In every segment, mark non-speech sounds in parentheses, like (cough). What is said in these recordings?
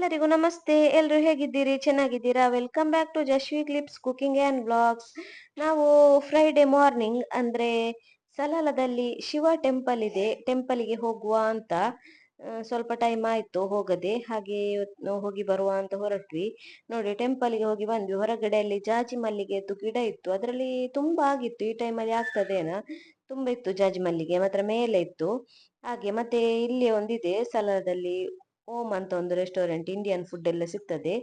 ಎಲ್ಲರಿಗೂ ನಮಸ್ತೆ. ಎಲ್ಲರೂ ಹೇಗಿದ್ದೀರಿ? ಚೆನ್ನಾಗಿದ್ದೀರಾ? Welcome back to Jashvi clips cooking and vlogs ನಾವು ಫ್ರೈಡೆ ಮಾರ್ನಿಂಗ್ ಅಂದ್ರೆ ಸಲಾಲದಲ್ಲಿ ಶಿವ ಟೆಂಪಲ್ ಇದೆ. ಟೆಂಪಲ್ಗೆ ಹೋಗುವ ಅಂತ ಸ್ವಲ್ಪ ಟೈಮ್ ಆಯ್ತು ಹೋಗದೆ. ಹಾಗೆ ಹೋಗಿ ಬರುವ ಅಂತ ಹೊರಟ್ವಿ. ನೋಡಿ ಟೆಂಪಲ್ಗೆ ಹೋಗಿ ಬಂದ್ವಿ. ಹೊರಗಡೆಯಲ್ಲಿ ಜಾಜಿ ಮಲ್ಲಿಗೆದ್ದು ಗಿಡ ಇತ್ತು. ಅದರಲ್ಲಿ ತುಂಬಾ ಆಗಿತ್ತು. ಈ ಟೈಮಲ್ಲಿ ಆಗ್ತದೇನಾ? ತುಂಬಾ ಇತ್ತು ಜಾಜಿ ಮಲ್ಲಿಗೆ, ಮಾತ್ರ ಮೇಲೆ ಇತ್ತು. ಹಾಗೆ ಮತ್ತೆ ಇಲ್ಲಿ ಒಂದಿದೆ ಸಲಾಲದಲ್ಲಿ ಓಮ್ ಅಂತ ಒಂದು ರೆಸ್ಟೋರೆಂಟ್ ಇಂಡಿಯನ್ ಫುಡ್ ಎಲ್ಲ ಸಿಗ್ತದೆ.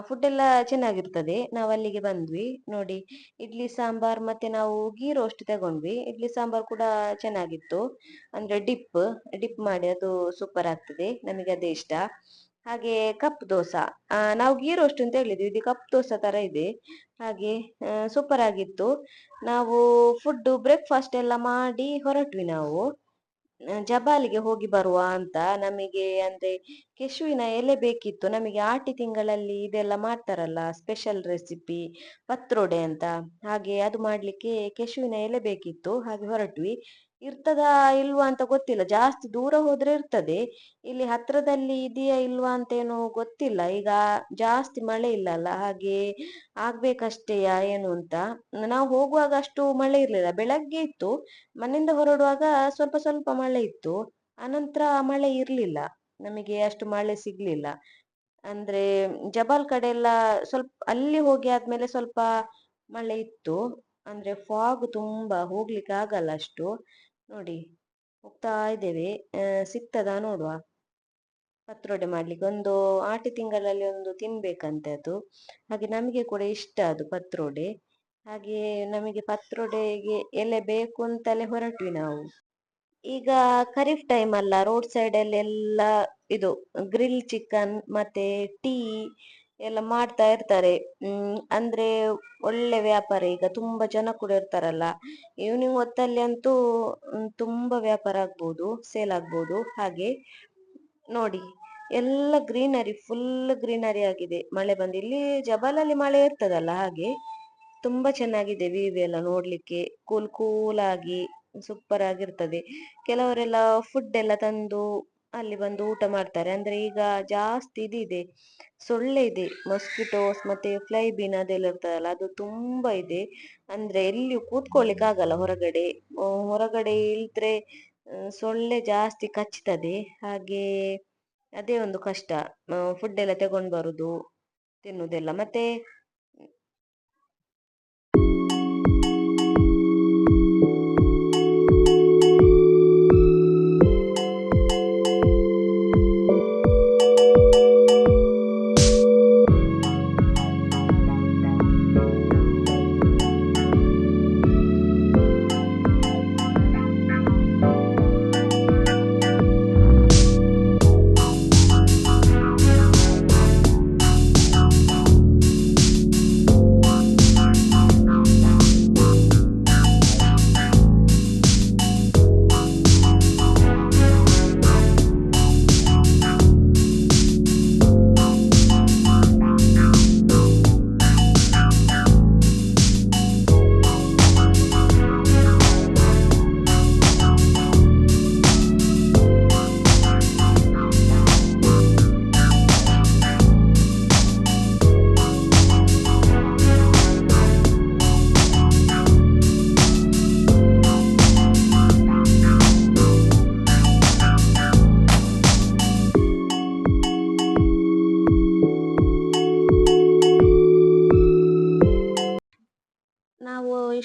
ಫುಡ್ ಎಲ್ಲ ಚೆನ್ನಾಗಿರ್ತದೆ. ನಾವು ಅಲ್ಲಿಗೆ ಬಂದ್ವಿ. ನೋಡಿ, ಇಡ್ಲಿ, ಸಾಂಬಾರ್ ಮತ್ತೆ ನಾವು ಗೀ ರೋಸ್ಟ್ ತಗೊಂಡ್ವಿ. ಇಡ್ಲಿ, ಸಾಂಬಾರ್ ಕೂಡ ಚೆನ್ನಾಗಿತ್ತು. ಅಂದ್ರೆ ಡಿಪ್ ಡಿಪ್ ಮಾಡಿ ಅದು ಸೂಪರ್ ಆಗ್ತದೆ. ನಮಗೆ ಅದೇ ಇಷ್ಟ. ಹಾಗೆ ಕಪ್ ದೋಸೆ. ನಾವು ಗೀ ರೋಸ್ಟ್ ಅಂತ ಹೇಳಿದ್ವಿ. ಇದು ಕಪ್ ದೋಸೆ ತರ ಇದೆ. ಹಾಗೆ ಸೂಪರ್ ಆಗಿತ್ತು. ನಾವು ಫುಡ್ ಬ್ರೇಕ್ಫಾಸ್ಟ್ ಎಲ್ಲ ಮಾಡಿ ಹೊರಟ್ವಿ ನಾವು. ಜಬಾಲಿಗೆ ಹೋಗಿ ಬರುವ ಅಂತ ನಮಗೆ ಅಂದ್ರೆ ಕೆಶುವಿನ ಎಲೆ ಬೇಕಿತ್ತು. ನಮಗೆ ಆಟಿ ತಿಂಗಳಲ್ಲಿ ಇದೆಲ್ಲ ಮಾಡ್ತಾರಲ್ಲ ಸ್ಪೆಷಲ್ ರೆಸಿಪಿ ಪತ್ರೊಡೆ ಅಂತ. ಹಾಗೆ ಅದು ಮಾಡ್ಲಿಕ್ಕೆ ಕೆಶುವಿನ ಎಲೆ ಬೇಕಿತ್ತು. ಹಾಗೆ ಹೊರಟ್ವಿ. ಇರ್ತದಾ ಇಲ್ವಾ ಅಂತ ಗೊತ್ತಿಲ್ಲ. ಜಾಸ್ತಿ ದೂರ ಹೋದ್ರೆ ಇರ್ತದೆ. ಇಲ್ಲಿ ಹತ್ರದಲ್ಲಿ ಇದೆಯಾ ಇಲ್ವಾ ಅಂತ ಏನು ಗೊತ್ತಿಲ್ಲ. ಈಗ ಜಾಸ್ತಿ ಮಳೆ ಇಲ್ಲ ಅಲ್ಲ, ಹಾಗೆ ಆಗ್ಬೇಕಷ್ಟೆಯಾ ಏನು ಅಂತ. ನಾವು ಹೋಗುವಾಗ ಅಷ್ಟು ಮಳೆ ಇರ್ಲಿಲ್ಲ. ಬೆಳಗ್ಗೆ ಇತ್ತು. ಮನೆಯಿಂದ ಹೊರಡುವಾಗ ಸ್ವಲ್ಪ ಸ್ವಲ್ಪ ಮಳೆ ಇತ್ತು. ಅನಂತರ ಮಳೆ ಇರ್ಲಿಲ್ಲ. ನಮಗೆ ಅಷ್ಟು ಮಳೆ ಸಿಗ್ಲಿಲ್ಲ. ಅಂದ್ರೆ ಜಬಾಲ್ ಕಡೆ ಎಲ್ಲ ಸ್ವಲ್ಪ ಅಲ್ಲಿ ಹೋಗಿ ಆದ್ಮೇಲೆ ಸ್ವಲ್ಪ ಮಳೆ ಇತ್ತು. ಅಂದ್ರೆ ಫಾಗ್ ತುಂಬಾ, ಹೋಗ್ಲಿಕ್ಕೆ ಆಗಲ್ಲ ಅಷ್ಟು. ನೋಡಿ, ಹೋಗ್ತಾ ಇದ್ದೇವೆ. ಸಿಗ್ತದಾ ನೋಡುವ. ಪತ್ರೊಡೆ ಮಾಡ್ಲಿಕ್ಕೆ ಒಂದು ಆಟಿ ತಿಂಗಳಲ್ಲಿ ಒಂದು ತಿನ್ಬೇಕಂತೆ ಅದು. ಹಾಗೆ ನಮಗೆ ಕೂಡ ಇಷ್ಟ ಅದು ಪತ್ರೊಡೆ. ಹಾಗೆ ನಮಗೆ ಪತ್ರೊಡೆಗೆ ಎಲೆ ಬೇಕು ಅಂತಲೇ ಹೊರಟ್ವಿ ನಾವು. ಈಗ ಖರೀಫ್ ಟೈಮ್ ಅಲ್ಲ ರೋಡ್ ಸೈಡ್ ಅಲ್ಲಿ ಎಲ್ಲ ಇದು ಗ್ರಿಲ್ ಚಿಕನ್ ಮತ್ತೆ ಟೀ ಎಲ್ಲ ಮಾಡ್ತಾ ಇರ್ತಾರೆ. ಅಂದ್ರೆ ಒಳ್ಳೆ ವ್ಯಾಪಾರ ಈಗ ತುಂಬಾ ಜನ ಕೂಡ ಇರ್ತಾರಲ್ಲ. ಈವ್ನಿಂಗ್ ಹೊತ್ತಲ್ಲಿ ಅಂತೂ ತುಂಬ ವ್ಯಾಪಾರ ಆಗ್ಬೋದು ಸೇಲ್ ಆಗ್ಬೋದು. ಹಾಗೆ ನೋಡಿ, ಎಲ್ಲ ಗ್ರೀನರಿ ಫುಲ್ ಗ್ರೀನರಿ ಆಗಿದೆ. ಮಳೆ ಬಂದು, ಇಲ್ಲಿ ಜಬಲಲ್ಲಿ ಮಳೆ ಇರ್ತದಲ್ಲ ಹಾಗೆ, ತುಂಬಾ ಚೆನ್ನಾಗಿದೆ ವ್ಯೂ ಎಲ್ಲ ನೋಡ್ಲಿಕ್ಕೆ. ಕೂಲ್ ಕೂಲ್ ಆಗಿ ಸೂಪರ್ ಆಗಿರ್ತದೆ. ಕೆಲವರೆಲ್ಲ ಫುಡ್ ಎಲ್ಲ ತಂದು ಅಲ್ಲಿ ಬಂದು ಊಟ ಮಾಡ್ತಾರೆ. ಅಂದ್ರೆ ಈಗ ಜಾಸ್ತಿ ಇದಿದೆ ಸೊಳ್ಳೆ ಇದೆ ಮೊಸ್ಕಿಟೋಸ್ ಮತ್ತೆ ಫ್ಲೈ ಬೀನ್ ಅದೆಲ್ಲ ಇರ್ತದಲ್ಲ ಅದು ತುಂಬಾ ಇದೆ. ಅಂದ್ರೆ ಎಲ್ಲಿಯೂ ಕೂತ್ಕೊಳ್ಳಿಕ್ ಆಗಲ್ಲ ಹೊರಗಡೆ. ಹೊರಗಡೆ ಇಲ್ದ್ರೆ ಸೊಳ್ಳೆ ಜಾಸ್ತಿ ಕಚ್ತದೆ ಹಾಗೆ ಅದೇ ಒಂದು ಕಷ್ಟ. ಫುಡ್ ಎಲ್ಲ ತಗೊಂಡ್ ಬರುದು ತಿನ್ನುದೆಲ್ಲ. ಮತ್ತೆ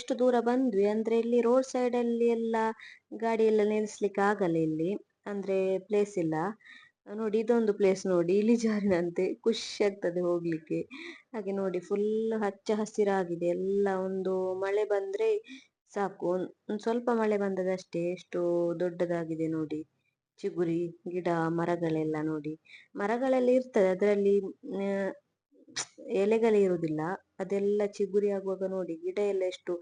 ಎಷ್ಟು ದೂರ ಬಂದ್ವಿ. ಅಂದ್ರೆ ಇಲ್ಲಿ ರೋಡ್ ಅಲ್ಲಿ ಎಲ್ಲ ಗಾಡಿ ಎಲ್ಲ ನಿಲ್ಲಿಸ್ಲಿಕ್ಕೆ ಆಗಲ್ಲ ಇಲ್ಲಿ. ಅಂದ್ರೆ ಪ್ಲೇಸ್ ಇಲ್ಲ. ನೋಡಿ ಇದೊಂದು ಪ್ಲೇಸ್ ನೋಡಿ. ಇಳಿಜಾರಿನಂತೆ. ಖುಷಿ ಆಗ್ತದೆ ಹೋಗ್ಲಿಕ್ಕೆ. ಹಾಗೆ ನೋಡಿ ಫುಲ್ ಹಚ್ಚ ಹಸಿರಾಗಿದೆ. ಎಲ್ಲ ಒಂದು ಮಳೆ ಬಂದ್ರೆ ಸಾಕು. ಒಂದ್ ಸ್ವಲ್ಪ ಮಳೆ ಬಂದದಷ್ಟೇ ಎಷ್ಟು ದೊಡ್ಡದಾಗಿದೆ ನೋಡಿ. ಚಿಗುರಿ, ಗಿಡ, ಮರಗಳೆಲ್ಲ ನೋಡಿ. ಮರಗಳೆಲ್ಲ ಇರ್ತದೆ. ಅದರಲ್ಲಿ ಎಲೆಗಳೇ ಇರುವುದಿಲ್ಲ. ಅದೆಲ್ಲ ಚಿಗುರಿ ಆಗುವಾಗ ನೋಡಿ ಗಿಡ ಎಲ್ಲ ಎಷ್ಟು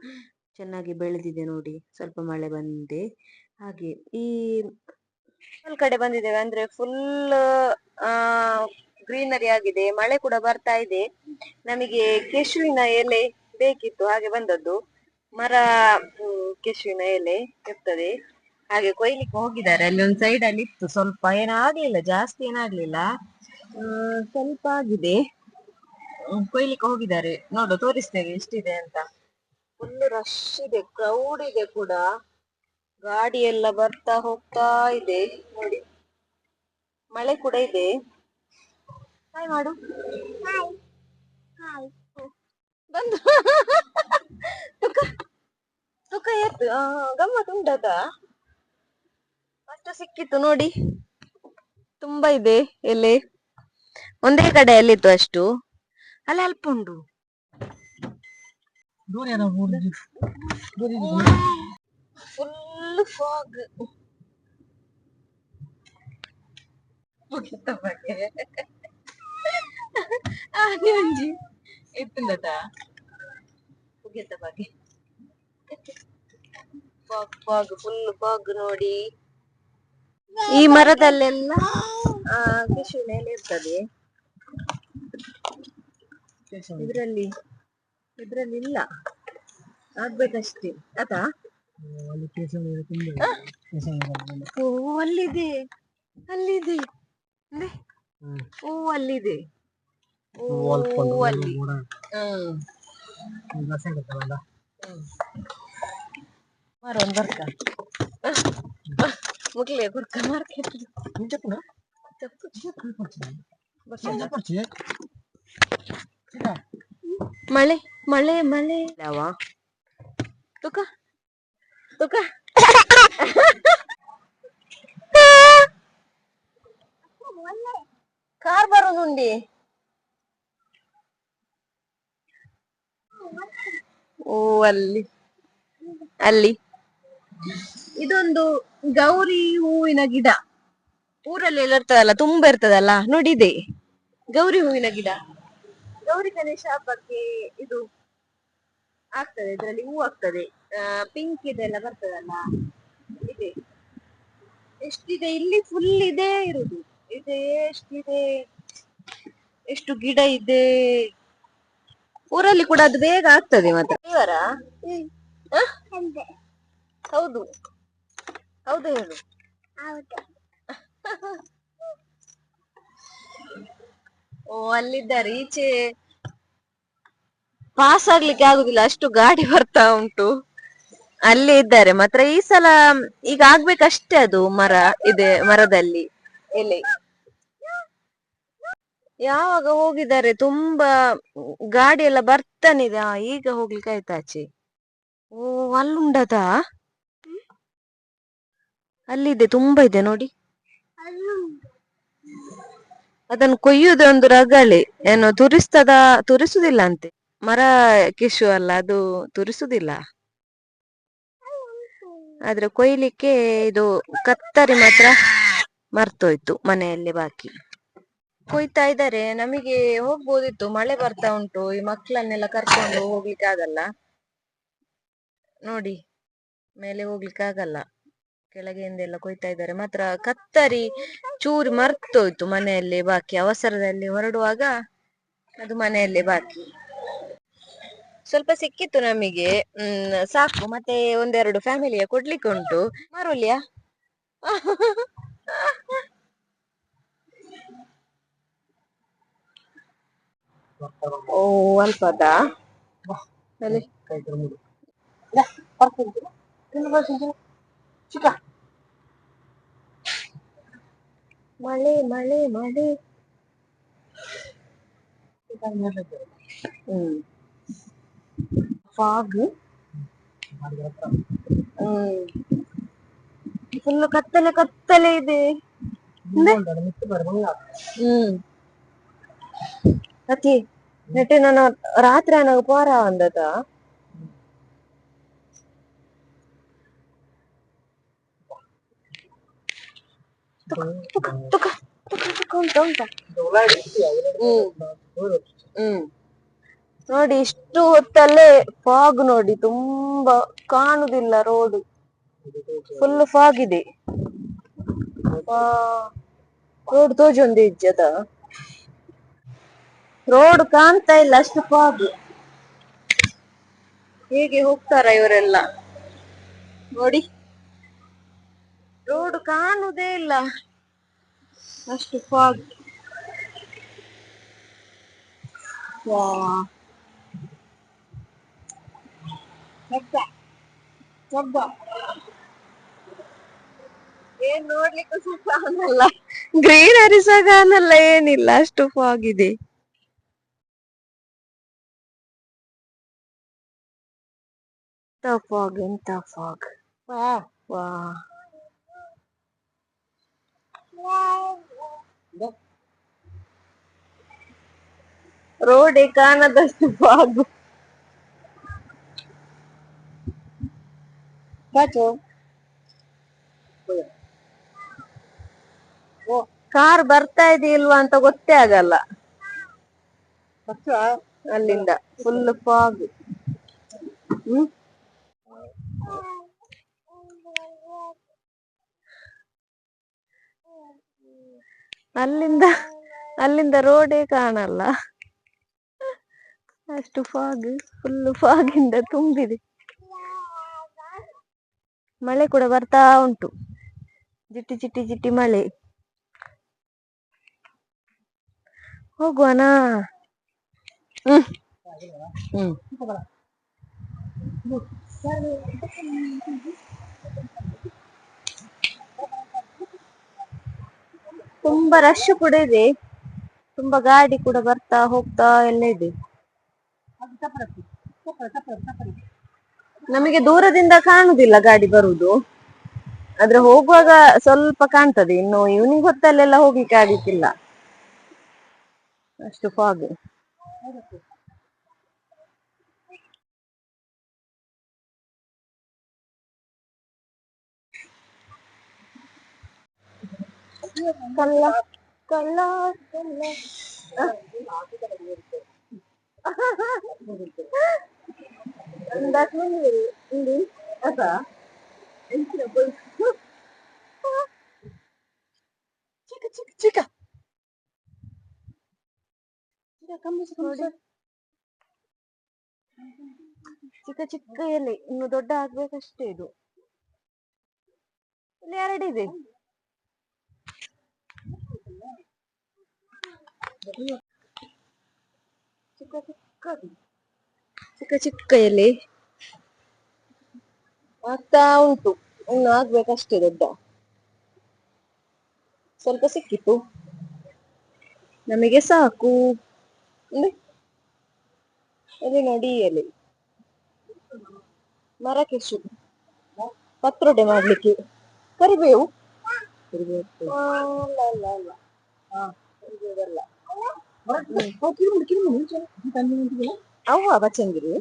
ಚೆನ್ನಾಗಿ ಬೆಳೆದಿದೆ ನೋಡಿ ಸ್ವಲ್ಪ ಮಳೆ ಬಂದೆ. ಹಾಗೆ ಈ ಕಡೆ ಬಂದಿದ್ದೇವೆ ಅಂದ್ರೆ ಫುಲ್ ಆ ಗ್ರೀನರಿ ಆಗಿದೆ. ಮಳೆ ಕೂಡ ಬರ್ತಾ ಇದೆ. ನಮಗೆ ಕೆಶುವಿನ ಎಲೆ ಬೇಕಿತ್ತು ಹಾಗೆ ಬಂದದ್ದು. ಮರ ಹ್ಮ್, ಕೆಶುವಿನ ಎಲೆ ಇರ್ತದೆ. ಹಾಗೆ ಕೊಯ್ಲಿಕ್ಕೆ ಹೋಗಿದ್ದಾರೆ. ಅಲ್ಲಿ ಒಂದು ಸೈಡ್ ಅಲ್ಲಿ ಇತ್ತು. ಸ್ವಲ್ಪ ಏನಾಗ್ಲಿಲ್ಲ ಜಾಸ್ತಿ ಏನಾಗ್ಲಿಲ್ಲ. ಆ, ಸ್ವಲ್ಪ ಆಗಿದೆ. ಹ್ಮ್, ಕೊಯ್ಲಿಕ್ಕೆ ಹೋಗಿದ್ದಾರೆ. ನೋಡು ತೋರಿಸ್ತೇನೆ ಎಷ್ಟಿದೆ ಅಂತ. ಫುಲ್ ರಶ್ ಇದೆ ಕ್ರೌಡ್ ಇದೆ ಕೂಡ. ಗಾಡಿ ಎಲ್ಲ ಬರ್ತಾ ಹೋಗ್ತಾ ಇದೆ. ನೋಡಿ ಮಳೆ ಕೂಡ ಇದೆ. ಹಾಯ್ ಮಾಡು. ಬಂದು. ತುಕ ತುಕ ಎತ್ತು ಆ, ಗಮ್ಮತ್ ಉಂಟದ? ಅಷ್ಟು ಸಿಕ್ಕಿತ್ತು ನೋಡಿ. ತುಂಬಾ ಇದೆ ಎಲೆ. ಒಂದೇ ಕಡೆ ಅಲ್ಲಿತ್ತು ಅಷ್ಟು. ಅಲ್ಲಿ ಅಲ್ಪ ಉಂಟು. ಫುಲ್ ಫಾಗ್ ಮುಗಿತ ಬಗ್ಗೆ ಆನೆ ಒಂಜಿ ಎತ್ತುಂಡತ ಮುಗಿತ ಬಗ್ಗೆ ಫಾಗ್ ಫಾಗ್ ಫುಲ್ ಫಾಗ್ ನೋಡಿ. ಈ ಮರದಲ್ಲೆಲ್ಲ ಆ ಮೇಲೆ ಇರ್ತದೆ. ಇದ್ರಲ್ಲಿ ಇದ್ರಲ್ಲಿ ಇಲ್ಲ ಆಗ್ಬೇಕಷ್ಟೇ. ಅದಾ ಓ ಅಲ್ಲಿದೆ. ಅಲ್ಲಿದೆ. ಅಂದ್ರೆ ಓ ಅಲ್ಲಿದೆ. ಓ ಅಲ್ಲಿ. ಹ್ಮ್ ಮಾರ ಒಂದ್ ಬರ್ಕ. ಮುಗ್ಲೆ ಗುರ್ಕ ಮಾರ್ಕೆಟ್ ಮಳೆ ಮಳೆ ಮಳೆ. ಯಾವ ತುಕ ತುಕ. ಕಾರ್ ಬರೋದುಂಡಿ ಓ ಅಲ್ಲಿ. ಅಲ್ಲಿ. ಇದೊಂದು ಗೌರಿ ಹೂವಿನ ಗಿಡ. ಊರಲ್ಲಿ ಎಲ್ಲ ಇರ್ತದಲ್ಲ ತುಂಬಾ ಇರ್ತದಲ್ಲ ನೋಡಿದೆ. ಗೌರಿ ಹೂವಿನ ಗಿಡ. ಗೌರಿ ಗಣೇಶ ಹಬ್ಬಕ್ಕೆ ಇದು ಆಗ್ತದೆ ಇದರಲ್ಲಿ ಹೂ ಆಗ್ತದೆ. ಪಿಂಕ್ ಇದೆಲ್ಲ ಬರ್ತದಲ್ಲ ಇದೆ. ಎಷ್ಟಿದೆ? ಇಲ್ಲಿ ಫುಲ್ ಇದೆ ಇರುದು. ಇದೆ ಎಷ್ಟಿದೆ? ಎಷ್ಟು ಗಿಡ ಇದೆ? ಊರಲ್ಲಿ ಕೂಡ ಅದು ಬೇಗ ಆಗ್ತದೆ ಮತ್ತೆ ದೇವರ ಹೌದು. ಹೌದು ಹೇಳು. ಓ ಅಲ್ಲಿದ್ದಾರೆ ಈಚೆ ಪಾಸ್ ಆಗ್ಲಿಕ್ಕೆ ಆಗುದಿಲ್ಲ, ಅಷ್ಟು ಗಾಡಿ ಬರ್ತಾ ಉಂಟು. ಅಲ್ಲಿ ಇದ್ದಾರೆ, ಮಾತ್ರ ಈ ಸಲ ಈಗ ಆಗ್ಬೇಕಷ್ಟೇ ಅದು ಮರ ಇದೆ, ಮರದಲ್ಲಿ. ಎಲೆ. ಯಾವಾಗ ಹೋಗಿದ್ದಾರೆ? ತುಂಬಾ ಗಾಡಿ ಎಲ್ಲ ಬರ್ತಾನಿದೆ ಈಗ ಹೋಗ್ಲಿಕ್ಕೆ ಆಯ್ತಾ ಆಚೆ. ಓ ಅಲ್ಲುಂಡದ ಅಲ್ಲಿದೆ, ತುಂಬಾ ಇದೆ ನೋಡಿ. ಅದನ್ನು ಕೊಯ್ಯುವುದು ಒಂದು ರಗಳೆ. ಏನು ತುರಿಸ್ತದ ತುರಿಸುದಿಲ್ಲ ಅಂತೆ ಮರ ಕಿಶು ಅಲ್ಲ, ಅದು ತುರಿಸುದಿಲ್ಲ ಆದ್ರೆ ಕೊಯ್ಲಿಕ್ಕೆ ಇದು ಕತ್ತರಿ ಮಾತ್ರ ಮರ್ತೋಯ್ತು ಮನೆಯಲ್ಲಿ ಬಾಕಿ. ಕೊಯ್ತಾ ಇದ್ದಾರೆ. ನಮಗೆ ಹೋಗ್ಬೋದಿತ್ತು. ಮಳೆ ಬರ್ತಾ ಉಂಟು. ಈ ಮಕ್ಕಳನ್ನೆಲ್ಲ ಕರ್ಕೊಂಡು ಹೋಗ್ಲಿಕ್ಕೆ ಆಗಲ್ಲ ನೋಡಿ, ಮೇಲೆ ಹೋಗ್ಲಿಕ್ಕೆ ಆಗಲ್ಲ ಕೆಳಗೆಯಿಂದೆಲ್ಲ ಕೊಯ್ತಾ ಇದ್ದಾರೆ. ಮಾತ್ರ ಕತ್ತರಿ, ಚೂರಿ ಮರ್ತೋಯ್ತು ಮನೆಯಲ್ಲಿ ಬಾಕಿ. ಅವಸರದಲ್ಲಿ ಹೊರಡುವಾಗ ಅದು ಮನೆಯಲ್ಲೇ ಬಾಕಿ. ಸ್ವಲ್ಪ ಸಿಕ್ಕಿತ್ತು ನಮಗೆ. ಹ್ಮ್, ಸಾಕು. ಮತ್ತೆ ಒಂದೆರಡು ಫ್ಯಾಮಿಲಿಯ ಕೊಡ್ಲಿಕ್ಕೆ ಉಂಟು. ಮಾರುಲ್ಯಾ? ಓ, ಅಲ್ಪದ? ಮಳೆ ಮಳೆ ಮಳೆ ಹ್ಮ್ ಫಾಗ್ ಹ್ಮ್ ಫುಲ್ ಕತ್ತಲೆ ಕತ್ತಲೆ ಇದೆ ಹ್ಮ್ ಅತಿ ನೆಟ್ಟೆ ನಾನು ರಾತ್ರಿ ನನಗೆ ಪೋರ ಅಂದದ (laughs) ನೋಡಿ, ಇಷ್ಟು ಹೊತ್ತಲ್ಲೇ ಫಾಗ್ ನೋಡಿ, ತುಂಬಾ ಕಾಣುದಿಲ್ಲ ರೋಡ್ ಫುಲ್ ಫಾಗ್ ಇದೆ. ರೋಡ್ ತೋಜೊಂದು ಇಜ್ಜದ. ರೋಡ್ ಕಾಣ್ತಾ ಇಲ್ಲ, ಅಷ್ಟು ಫಾಗ್ ಹೇಗೆ ಹೋಗ್ತಾರ ಇವರೆಲ್ಲ? ನೋಡಿ. ರೋಡ್ ಕಾಣುದೇ ಇಲ್ಲ. ಅಷ್ಟು ಫಾಗ್ ವಾ ಏನ್ ನೋಡ್ಲಿಕ್ಕೂ ಸಹ ಕಾಣಲ್ಲ. ಗ್ರೀನರಿ ಸಹ ಕಾಣಲ್ಲ ಏನಿಲ್ಲ ಅಷ್ಟು ಫಾಗ್ ಇದೆ. ಎಂತ ಫಾಗ್ ಎಂತ ಫಾಗ್ ವಾ. ರೋಡೇ ಕಾಣದಷ್ಟು ಫಾಗ್ ಕಾರ್ ಬರ್ತಾ ಇದೆಯಲ್ವಾ ಅಂತ ಗೊತ್ತೇ ಆಗಲ್ಲ. ಅಲ್ಲಿಂದ ಫುಲ್ ಫಾಗ್ ಹ್ಮ್? ಅಲ್ಲಿಂದ ಅಲ್ಲಿಂದ ರೋಡೇ ಕಾಣಲ್ಲ. ಅಷ್ಟು ಫಾಗ್ ಫುಲ್ ಫಾಗಿಂದ ತುಂಬಿದೆ. ಮಳೆ ಕೂಡ ಬರ್ತಾ ಉಂಟು. ಜಿಟ್ಟಿ ಜಿಟ್ಟಿ ಜಿಟ್ಟಿ ಮಳೆ. ಹೋಗುವನಾ? ಹ್ಮ್. ಹ್ಮ್. ತುಂಬಾ ರಶ್ ಕೂಡ ಇದೆ. ತುಂಬಾ ಗಾಡಿ ಕೂಡ ಬರ್ತಾ ಹೋಗ್ತಾ ಎಲ್ಲ ಇದೆ. ನಮಗೆ ದೂರದಿಂದ ಕಾಣುದಿಲ್ಲ ಗಾಡಿ ಬರುವುದು. ಆದ್ರೆ ಹೋಗುವಾಗ ಸ್ವಲ್ಪ ಕಾಣ್ತದೆ. ಇನ್ನು ಈವ್ನಿಂಗ್ ಹೊತ್ತಲ್ಲೆಲ್ಲ ಹೋಗ್ಲಿಕ್ಕೆ ಆಗ್ಲಿಕ್ಕಿಲ್ಲ. ಅಷ್ಟು ಫಾಗ್ ಕಲ್ಲ ಕಲ್ಲ ಕಲ್ಲ That's when you really, apa? Chica, chica, chica. Chica, come ನೋಡಿ ಚಿಕ್ಕ ಚಿಕ್ಕ ಎಲೆ ಇನ್ನು ದೊಡ್ಡ ಆಗ್ಬೇಕಷ್ಟೇ ಇದು ಇಲ್ಲಿ ಎರಡಿದೆ ಚಿಕ್ಕ ಚಿಕ್ಕದು ಚಿಕ್ಕ ಚಿಕ್ಕ ಎಲೆ ಆಗ್ತಾ ಉಂಟು. ಇನ್ನು ಆಗ್ಬೇಕಷ್ಟೇ ದೊಡ್ಡ. ಸ್ವಲ್ಪ ಸಿಕ್ಕಿತು ನಮಗೆ ಸಾಕು. ಇಲ್ಲಿ ನೋಡಿ ಎಲೆ. ಮರಕ್ಕೆ ಕೆಸು ಪತ್ರೊಡೆ ಮಾಡ್ಲಿಕ್ಕೆ. ಕರಿಬೇವು. ಕರಿಬೇವು. ಅಲ್ಲ ಅಲ್ಲ ಅಲ್ಲ. ಹಾ ಕರಿಬೇವಲ್ಲ ಅವ್ವ ಬಚ್ಚಂಗಿರಿ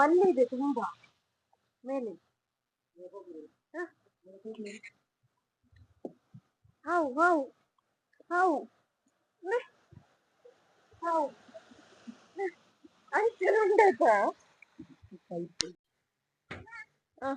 ಅಲ್ಲೇ ಇದೆ ತುಂಬಾ ಮೇಲೆ ಹಾವು ಹಾವು ಹಾವು ಹಾವು ಅದು ಚೆನ್ನಾಗಾಯ್ತಾ ಹಾಂ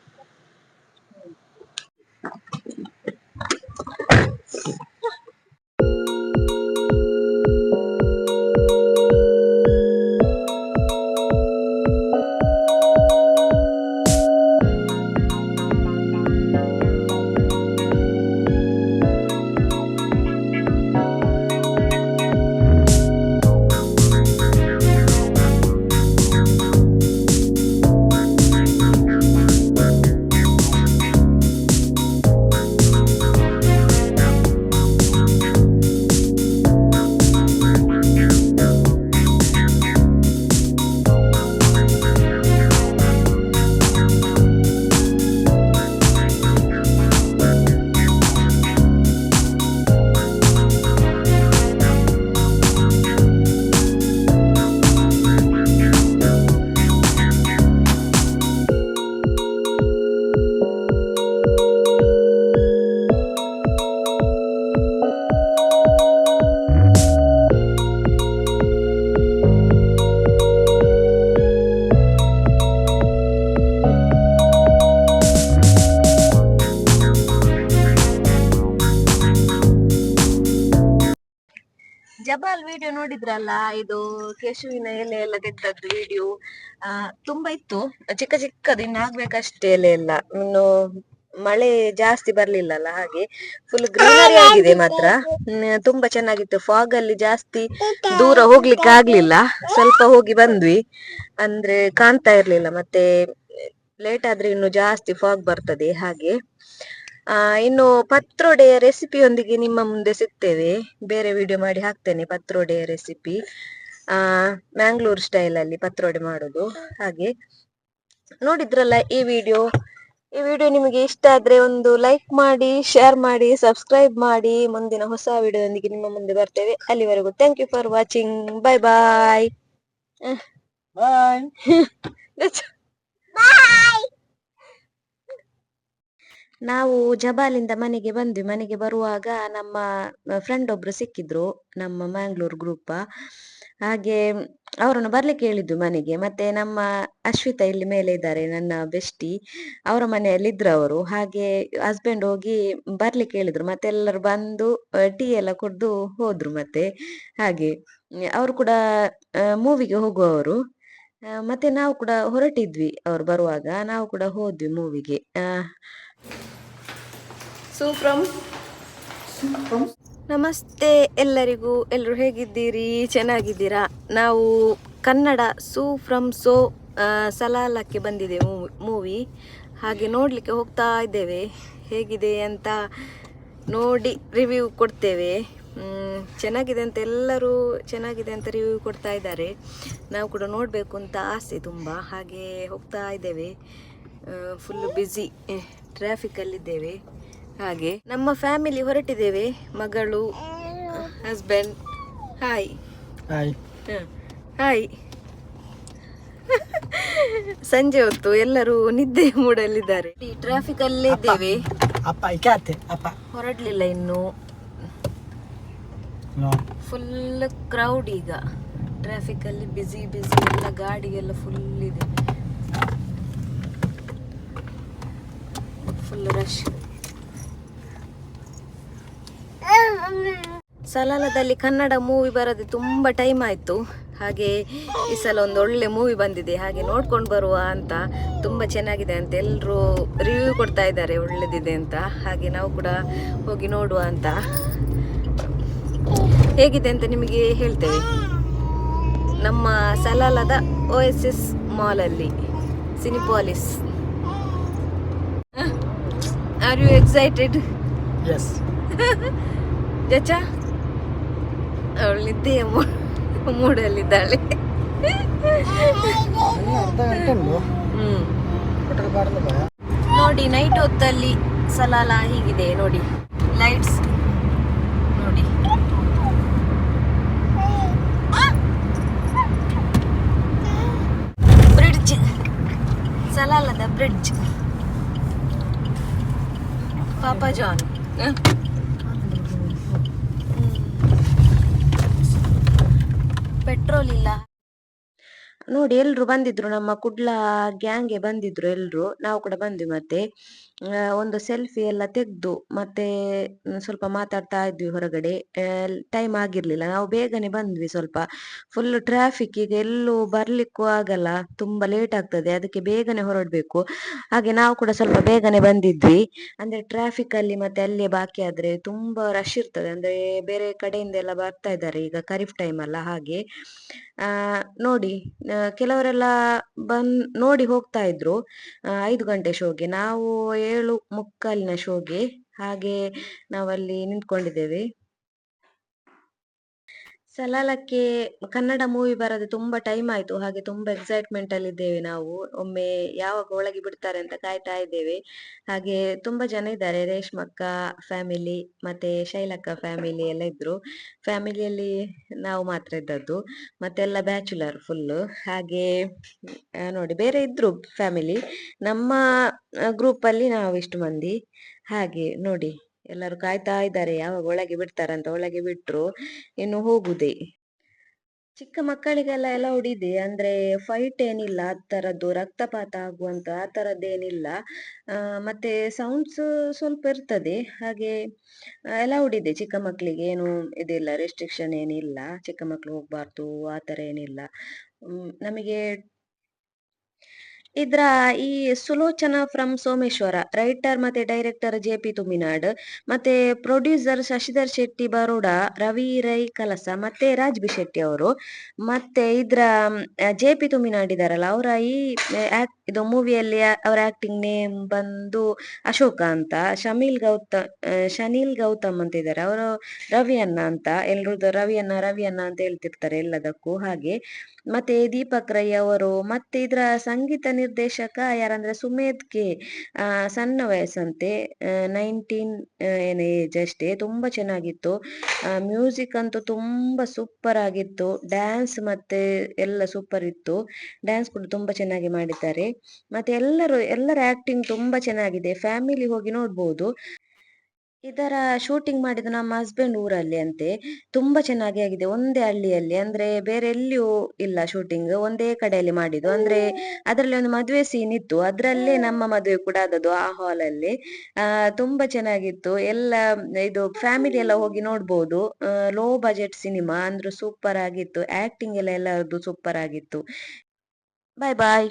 ವಿಡಿಯೋ ನೋಡಿದ್ರಲ್ಲ ಇದು ಕೇಶುವಿನ ಎಲೆ ಎಲ್ಲ ತೆಗ್ದದ್ದು ವಿಡಿಯೋ ತುಂಬಾ ಇತ್ತು. ಚಿಕ್ಕ ಚಿಕ್ಕದು ಇನ್ನು ಆಗ್ಬೇಕಷ್ಟೇ ಎಲೆ ಎಲ್ಲ. ಇನ್ನು ಮಳೆ ಜಾಸ್ತಿ ಬರ್ಲಿಲ್ಲಲ್ಲ ಹಾಗೆ. ಫುಲ್ ಗ್ರೀನರಿ ಆಗಿದೆ ಮಾತ್ರ. ತುಂಬಾ ಚೆನ್ನಾಗಿತ್ತು. ಫಾಗ್ ಅಲ್ಲಿ ಜಾಸ್ತಿ ದೂರ ಹೋಗ್ಲಿಕ್ಕೆ ಆಗ್ಲಿಲ್ಲ. ಸ್ವಲ್ಪ ಹೋಗಿ ಬಂದ್ವಿ. ಅಂದ್ರೆ ಕಾಣ್ತಾ ಇರ್ಲಿಲ್ಲ. ಮತ್ತೆ ಲೇಟ್ ಆದ್ರೆ ಇನ್ನು ಜಾಸ್ತಿ ಫಾಗ್ ಬರ್ತದೆ ಹಾಗೆ. ಆ ಇನ್ನು ಪತ್ರೊಡೆಯ ರೆಸಿಪಿಯೊಂದಿಗೆ ನಿಮ್ಮ ಮುಂದೆ ಸಿಗ್ತೇವೆ. ಬೇರೆ ವಿಡಿಯೋ ಮಾಡಿ ಹಾಕ್ತೇನೆ ಪತ್ರೊಡೆಯ ರೆಸಿಪಿ ಆ ಮ್ಯಾಂಗ್ಳೂರ್ ಸ್ಟೈಲ್ ಅಲ್ಲಿ ಪತ್ರೊಡೆ ಮಾಡೋದು. ಹಾಗೆ. ನೋಡಿದ್ರಲ್ಲ ಈ ವಿಡಿಯೋ ಈ ವಿಡಿಯೋ ನಿಮಗೆ ಇಷ್ಟ ಆದ್ರೆ ಒಂದು ಲೈಕ್ ಮಾಡಿ ಶೇರ್ ಮಾಡಿ ಸಬ್ಸ್ಕ್ರೈಬ್ ಮಾಡಿ. ಮುಂದಿನ ಹೊಸ ವಿಡಿಯೋದೊಂದಿಗೆ ನಿಮ್ಮ ಮುಂದೆ ಬರ್ತೇವೆ. ಅಲ್ಲಿವರೆಗೂ thank you for watching bye bye bye ನಾವು ಜಬಾಲಿಂದ ಮನೆಗೆ ಬಂದ್ವಿ. ಮನೆಗೆ ಬರುವಾಗ ನಮ್ಮ ಫ್ರೆಂಡ್ ಒಬ್ರು ಸಿಕ್ಕಿದ್ರು, ನಮ್ಮ ಮ್ಯಾಂಗ್ಳೂರ್ ಗ್ರೂಪ ಹಾಗೆ ಅವರನ್ನು ಬರ್ಲಿಕ್ಕೆ ಹೇಳಿದ್ದು ಮನೆಗೆ. ಮತ್ತೆ ನಮ್ಮ ಅಶ್ವಿತಾ ಇಲ್ಲಿ ಮೇಲೆ ಇದ್ದಾರೆ, ನನ್ನ ಬೆಸ್ಟಿ ಅವರ ಮನೆಯಲ್ಲಿ ಇದ್ರು ಅವರು. ಹಾಗೆ ಹಸ್ಬೆಂಡ್ ಹೋಗಿ ಬರ್ಲಿಕ್ಕೆ ಹೇಳಿದ್ರು. ಮತ್ತೆ ಎಲ್ಲರೂ ಬಂದು ಟೀ ಎಲ್ಲ ಕುಡ್ದು ಹೋದ್ರು ಮತ್ತೆ. ಹಾಗೆ, ಅವರು ಕೂಡ ಮೂವಿಗೆ ಹೋಗುವವರು. ಮತ್ತೆ ನಾವು ಕೂಡ ಹೊರಟಿದ್ವಿ. ಅವ್ರು ಬರುವಾಗ ನಾವು ಕೂಡ ಹೋದ್ವಿ ಮೂವಿಗೆ ಸೊ ಫ್ರಮ್ ನಮಸ್ತೆ ಎಲ್ಲರಿಗೂ. ಎಲ್ಲರೂ ಹೇಗಿದ್ದೀರಿ? ಚೆನ್ನಾಗಿದ್ದೀರಾ? ನಾವು ಕನ್ನಡ ಸೂ ಫ್ರಮ್ ಸೋ ಸಲಾಲಕ್ಕೆ ಬಂದಿದೆ ಮೂವಿ. ಹಾಗೆ ನೋಡಲಿಕ್ಕೆ ಹೋಗ್ತಾ ಇದ್ದೇವೆ. ಹೇಗಿದೆ ಅಂತ ನೋಡಿ ರಿವ್ಯೂ ಕೊಡ್ತೇವೆ. ಚೆನ್ನಾಗಿದೆ ಅಂತ ಎಲ್ಲರೂ ಚೆನ್ನಾಗಿದೆ ಅಂತ ರಿವ್ಯೂ ಕೊಡ್ತಾ ಇದ್ದಾರೆ. ನಾವು ಕೂಡ ನೋಡಬೇಕು ಅಂತ ಆಸೆ ತುಂಬ. ಹಾಗೆ ಹೋಗ್ತಾ ಇದ್ದೇವೆ. ಫುಲ್ ಬ್ಯುಸಿ ಟ್ರಾಫಿಕಲ್ಲಿದ್ದೇವೆ ಹಾಗೆ ನಮ್ಮ ಫ್ಯಾಮಿಲಿ ಹೊರಟಿದ್ದೇವೆ. ಮಗಳು ಹಸ್ಬೆಂಡ್ ಹಾಯ್ ಹಾಯ್ ಹಾಯ್ ಸಂಜೆ ಹೊತ್ತು ಎಲ್ಲರೂ ನಿದ್ದೆ ಮೂಡಲ್ಲಿದ್ದಾರೆ ಟ್ರಾಫಿಕ್ ಅಲ್ಲೇ ಇದ್ದೇವೆ. ಅಪ್ಪ ಇಕ್ಯಾತೆ ಅಪ್ಪ. ಹೊರಡ್ಲಿಲ್ಲ ಇನ್ನು. ಫುಲ್ ಕ್ರೌಡ್ ಈಗ. ಟ್ರಾಫಿಕ್ ಅಲ್ಲಿ ಬಿಸಿ ಬಿಸಿ ಎಲ್ಲ ಗಾಡಿಗೆಲ್ಲ ಫುಲ್ ಇದೆ. ಫುಲ್ ರಶ್ ಸಲಾಲದಲ್ಲಿ ಕನ್ನಡ ಮೂವಿ ಬರದೆ ತುಂಬ ಟೈಮ್ ಆಯಿತು. ಹಾಗೆ ಈ ಸಲ ಒಂದು ಒಳ್ಳೆ ಮೂವಿ ಬಂದಿದೆ. ಹಾಗೆ ನೋಡ್ಕೊಂಡು ಬರುವ ಅಂತ ತುಂಬ ಚೆನ್ನಾಗಿದೆ ಅಂತ ಎಲ್ಲರೂ ರಿವ್ಯೂ ಕೊಡ್ತಾ ಇದ್ದಾರೆ. ಒಳ್ಳೆದಿದೆ ಅಂತ. ಹಾಗೆ ನಾವು ಕೂಡ ಹೋಗಿ ನೋಡುವ ಅಂತ. ಹೇಗಿದೆ ಅಂತ ನಿಮಗೆ ಹೇಳ್ತೇವೆ. ನಮ್ಮ ಸಲಾಲದ O S S ಮಾಲಲ್ಲಿ Cinepolis are you excited yes ಜಚ ಅವಳು ನಿದ್ದೆಯ ಮೂಡಲ್ಲಿದ್ದಾಳೆ. ನೋಡಿ ನೈಟ್ ಹೊತ್ತಲ್ಲಿ ಸಲಾಲ ಹೀಗಿದೆ ನೋಡಿ. ಲೈಟ್ಸ್ ನೋಡಿ. ಬ್ರಿಡ್ಜ್ ಸಲಾಲದ ಬ್ರಿಡ್ಜ್ ಪಾಪಾ ಜಾನ್ ಪೆಟ್ರೋಲ್ ಇಲ್ಲ. ನೋಡಿ ಎಲ್ರು ಬಂದಿದ್ರು, ನಮ್ಮ ಕುಡ್ಲ ಗ್ಯಾಂಗ್ಗೆ ಬಂದಿದ್ರು ಎಲ್ರು. ನಾವು ಕೂಡ ಬಂದ್ವಿ ಮತ್ತೆ. ಒಂದು ಸೆಲ್ಫಿ ಎಲ್ಲ ತೆಗ್ದು ಮತ್ತೆ ಸ್ವಲ್ಪ ಮಾತಾಡ್ತಾ ಇದ್ವಿ ಹೊರಗಡೆ. ಟೈಮ್ ಆಗಿರ್ಲಿಲ್ಲ. ನಾವು ಬೇಗನೆ ಬಂದ್ವಿ ಸ್ವಲ್ಪ. ಫುಲ್ ಟ್ರಾಫಿಕ್ ಈಗ ಎಲ್ಲೂ ಬರ್ಲಿಕ್ಕೂ ಆಗಲ್ಲ. ತುಂಬಾ ಲೇಟ್ ಆಗ್ತದೆ. ಅದಕ್ಕೆ ಬೇಗನೆ ಹೊರಡ್ಬೇಕು. ಹಾಗೆ ನಾವು ಕೂಡ ಸ್ವಲ್ಪ ಬೇಗನೆ ಬಂದಿದ್ವಿ. ಅಂದ್ರೆ ಟ್ರಾಫಿಕ್ ಅಲ್ಲಿ ಮತ್ತೆ ಅಲ್ಲೇ ಬಾಕಿ ಆದ್ರೆ ತುಂಬಾ ರಶ್ ಇರ್ತದೆ. ಅಂದ್ರೆ ಬೇರೆ ಕಡೆಯಿಂದ ಎಲ್ಲ ಬರ್ತಾ ಇದ್ದಾರೆ ಈಗ ಖರೀಫ್ ಟೈಮ್ ಅಲ್ಲ ಹಾಗೆ. ನೋಡಿ ಕೆಲವರೆಲ್ಲ ಬನ್ ನೋಡಿ ಹೋಗ್ತಾ ಇದ್ರು. ಐದು ಗಂಟೆ ಶೋಗೆ. ನಾವು ಏಳು ಮುಕ್ಕಾಲಿನ ಶೋಗೆ. ಹಾಗೆ ನಾವಲ್ಲಿ ನಿಂತ್ಕೊಂಡಿದ್ದೇವೆ. ಸಲಾಲಕ್ಕೆ ಕನ್ನಡ ಮೂವಿ ಬರದೆ ತುಂಬಾ ಟೈಮ್ ಆಯ್ತು. ಹಾಗೆ ತುಂಬಾ ಎಕ್ಸೈಟ್ಮೆಂಟ್ ಅಲ್ಲಿ ಇದ್ದೇವೆ ನಾವು. ಒಮ್ಮೆ ಯಾವಾಗ ಒಳಗೆ ಬಿಡ್ತಾರೆ ಅಂತ ಕಾಯ್ತಾ ಇದ್ದೇವೆ. ಹಾಗೆ ತುಂಬಾ ಜನ ಇದ್ದಾರೆ. ರೇಷ್ಮಕ್ಕ ಫ್ಯಾಮಿಲಿ ಮತ್ತೆ ಶೈಲಕ್ಕ ಫ್ಯಾಮಿಲಿ ಎಲ್ಲ ಇದ್ರು. ಫ್ಯಾಮಿಲಿಯಲ್ಲಿ ನಾವು ಮಾತ್ರ ಇದ್ದದ್ದು. ಮತ್ತೆಲ್ಲ ಬ್ಯಾಚುಲರ್ ಫುಲ್ ಹಾಗೆ ನೋಡಿ ಬೇರೆ ಇದ್ರು ಫ್ಯಾಮಿಲಿ ನಮ್ಮ ಗ್ರೂಪ್ ಅಲ್ಲಿ ನಾವು ಇಷ್ಟು ಮಂದಿ. ಹಾಗೆ ನೋಡಿ. ಎಲ್ಲರೂ ಕಾಯ್ತಾ ಇದ್ದಾರೆ. ಯಾವಾಗ ಒಳಗೆ ಬಿಡ್ತಾರಂತ ಒಳಗೆ ಬಿಟ್ರು ಇನ್ನು ಹೋಗುದೇ. ಚಿಕ್ಕ ಮಕ್ಕಳಿಗೆಲ್ಲ ಅಲೌಡ್ ಇದೆ. ಅಂದ್ರೆ ಫೈಟ್ ಏನಿಲ್ಲ. ಆ ತರದ್ದು ರಕ್ತಪಾತ ಆಗುವಂತ ಆ ತರದ್ದೇನಿಲ್ಲ ಮತ್ತೆ ಸೌಂಡ್ಸ್ ಸ್ವಲ್ಪ ಇರ್ತದೆ. ಹಾಗೆ ಅಲೌಡ್ ಇದೆ ಚಿಕ್ಕ ಮಕ್ಕಳಿಗೆ. ಏನು ಇದಿಲ್ಲ ರೆಸ್ಟ್ರಿಕ್ಷನ್ ಏನಿಲ್ಲ. ಚಿಕ್ಕ ಮಕ್ಕಳು ಹೋಗ್ಬಾರ್ದು. ಆ ತರ ಏನಿಲ್ಲ. ನಮಗೆ ಇದ್ರ ಈ ಸುಲೋಚನಾ ಫ್ರಮ್ ಸೋಮೇಶ್ವರ, ರೈಟರ್ ಮತ್ತೆ ಡೈರೆಕ್ಟರ್ ಜೆ ಪಿ ತುಮಿನಾಡ್, ಮತ್ತೆ ಪ್ರೊಡ್ಯೂಸರ್ ಶಶಿಧರ್ ಶೆಟ್ಟಿ ಬರೋಡ, ರವಿ ರೈ ಕಲಸ, ಮತ್ತೆ ರಾಜ್ ಬಿ ಶೆಟ್ಟಿ ಅವರು, ಮತ್ತೆ ಇದ್ರ ಜೆ ಪಿ ತುಮಿನಾಡ್ ಇದಾರಲ್ಲ, ಅವರ ಈ ಇದು ಮೂವಿಯಲ್ಲಿ ಅವರ ಆಕ್ಟಿಂಗ್ ನೇಮ್ ಬಂದು ಅಶೋಕ ಅಂತ, ಶಮೀಲ್ ಗೌತಮ್ ಶನೀಲ್ ಗೌತಮ್ ಅಂತ ಇದ್ದಾರೆ ಅವರು ರವಿ ಅಣ್ಣ ಅಂತ, ಎಲ್ರದ್ದು ರವಿಯನ್ನ ಅಣ್ಣ ರವಿ ಅಣ್ಣ ಅಂತ ಹೇಳ್ತಿರ್ತಾರೆ ಎಲ್ಲದಕ್ಕೂ ಹಾಗೆ. ಮತ್ತೆ ದೀಪಕ್ ರೈ ಅವರು, ಮತ್ತೆ ಇದರ ಸಂಗೀತ ನಿರ್ದೇಶಕ ಯಾರಂದ್ರೆ ಸುಮೇಧ್ ಕೆ ಸಣ್ಣ ವಯಸ್ಸಂತೆ ನೈನ್ಟೀನ್ ಏನ್ ಏಜ್ ಅಷ್ಟೇ, ತುಂಬಾ ಚೆನ್ನಾಗಿತ್ತು. ಮ್ಯೂಸಿಕ್ ಅಂತೂ ತುಂಬಾ ಸೂಪರ್ ಆಗಿತ್ತು. ಡ್ಯಾನ್ಸ್ ಮತ್ತೆ ಎಲ್ಲ ಸೂಪರ್ ಇತ್ತು. ಡ್ಯಾನ್ಸ್ ಕೂಡ ತುಂಬಾ ಚೆನ್ನಾಗಿ ಮಾಡಿದ್ದಾರೆ. ಮತ್ತೆ ಎಲ್ಲರೂ, ಎಲ್ಲರ ಆಕ್ಟಿಂಗ್ ತುಂಬಾ ಚೆನ್ನಾಗಿದೆ. ಫ್ಯಾಮಿಲಿ ಹೋಗಿ ನೋಡ್ಬೋದು. ಇದರ ಶೂಟಿಂಗ್ ಮಾಡಿದ ನಮ್ಮ ಹಸ್ಬೆಂಡ್ ಊರಲ್ಲಿ ಅಂತೆ ತುಂಬಾ ಚೆನ್ನಾಗಿ ಆಗಿದೆ. ಒಂದೇ ಹಳ್ಳಿಯಲ್ಲಿ ಅಂದ್ರೆ ಬೇರೆ ಎಲ್ಲಿಯೂ ಇಲ್ಲ ಶೂಟಿಂಗ್ ಒಂದೇ ಕಡೆಯಲ್ಲಿ ಮಾಡಿದ್ದು. ಅಂದ್ರೆ ಅದರಲ್ಲಿ ಒಂದು ಮದುವೆ ಸೀನ್ ಇತ್ತು. ಅದರಲ್ಲೇ ನಮ್ಮ ಮದುವೆ ಕೂಡ ಆದದ್ದು ಆ ಹಾಲ್ ಅಲ್ಲಿ. ಆ ತುಂಬಾ ಚೆನ್ನಾಗಿತ್ತು. ಎಲ್ಲ ಇದು ಫ್ಯಾಮಿಲಿ ಎಲ್ಲ ಹೋಗಿ ನೋಡ್ಬೋದು. ಲೋ ಬಜೆಟ್ ಸಿನಿಮಾ ಅಂದ್ರೂ ಸೂಪರ್ ಆಗಿತ್ತು. ಆಕ್ಟಿಂಗ್ ಎಲ್ಲ ಎಲ್ಲರದ್ದು ಸೂಪರ್ ಆಗಿತ್ತು. ಬಾಯ್ ಬಾಯ್